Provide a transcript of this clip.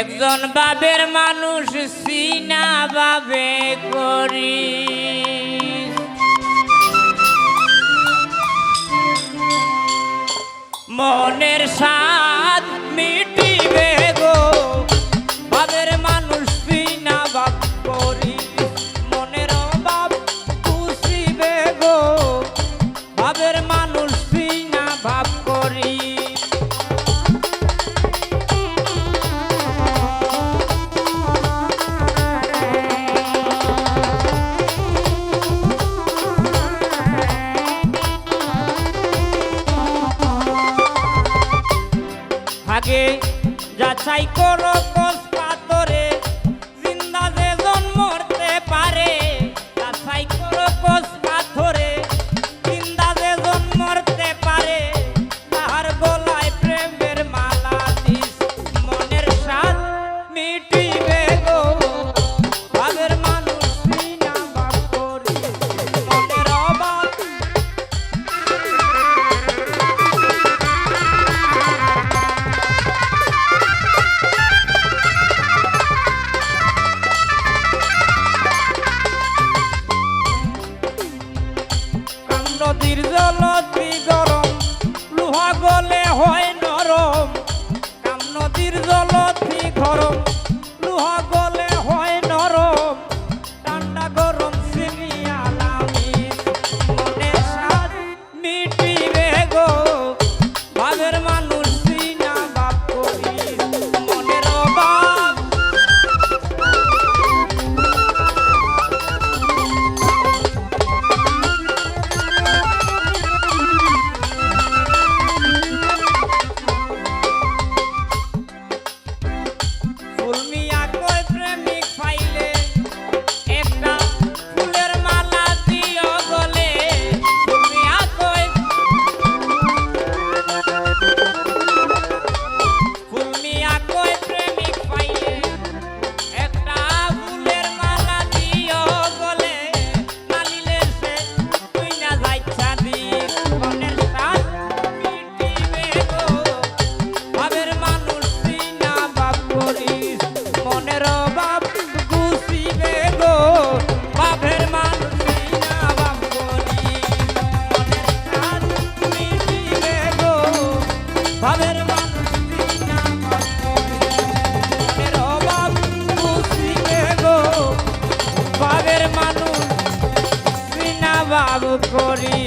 একজন বাবের মানুষ সিনা বাবে করি। মনের সাত মিট আগে যাচাই করো নদী গরম লোহা গলে হয় নরম। কাম নদীর জলত বাবু করি।